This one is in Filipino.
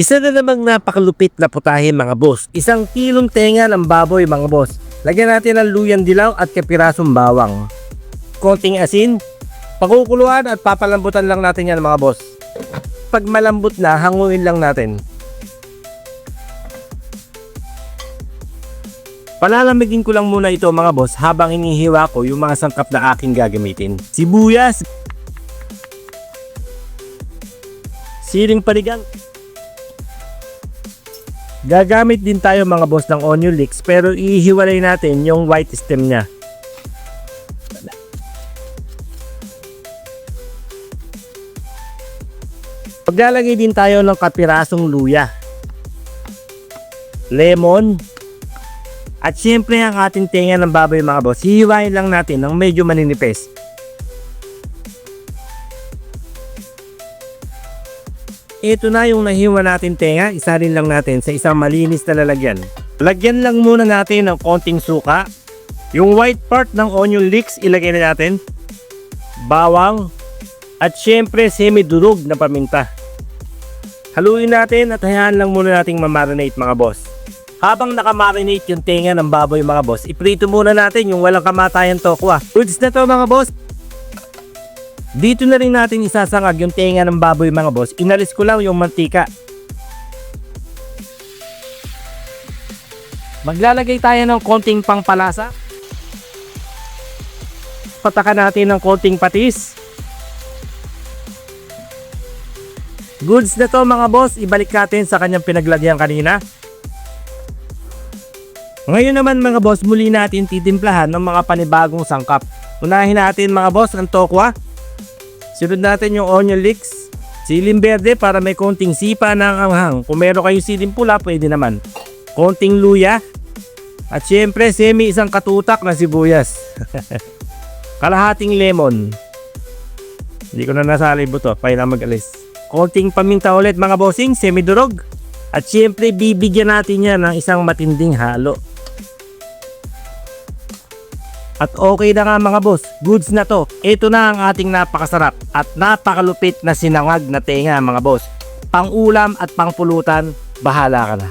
Isa na namang napakalupit na putahe mga boss. Isang kilong tenga ng baboy mga boss. Lagyan natin ng luyan dilaw at kapirasong bawang. Konting asin. Pakukuluan at papalambutan lang natin yan mga boss. Pag malambot na, hanguin lang natin. Palalamigin ko lang muna ito mga boss habang inihiwa ko yung mga sangkap na aking gagamitin. Sibuyas, siling panigang, Gagamit din tayo mga boss ng onion leeks pero ihiwalay natin yung white stem niya. Paglalagay din tayo ng kapirasong luya. Lemon. At syempre ang ating tenga ng baboy mga boss, hihiwain lang natin ng medyo maninipis. Ito na yung nahiwa natin tenga, isarin lang natin sa isang malinis na lalagyan. Lagyan lang muna natin ng konting suka. Yung white part ng onion leeks ilagay na natin. Bawang. At syempre semi-durog na paminta. Haluin natin at hayaan lang muna nating mamarinate mga boss. Habang nakamarinate yung tenga ng baboy mga boss, iprito muna natin yung walang kamatayan tokwa. Goods na to mga boss. Dito na rin natin isasangag yung tenga ng baboy mga boss. Inalis ko lang yung mantika. Maglalagay tayo ng konting pangpalasa. Patakan natin ng konting patis. Goods na to mga boss. Ibalik natin sa kanyang pinaglagyan kanina. Ngayon naman mga boss, muli natin titimplahan ng mga panibagong sangkap. Unahin natin mga boss ang tokwa. Sunod natin yung onion leeks. Siling berde para may konting sipa ng anghang. Kung meron kayong siling pula, pwede naman. Konting luya. At syempre, semi isang katutak na sibuyas. Kalahating lemon. Hindi ko na nasali. Pay na mag-alis. Konting paminta ulit mga bossing, semi-durog. At syempre, bibigyan natin yan ng isang matinding halo. At okay na nga mga boss, goods na to. Ito na ang ating napakasarap at napakalupit na sinangag na tenga mga boss. Pang ulam at pang pulutan, bahala ka na.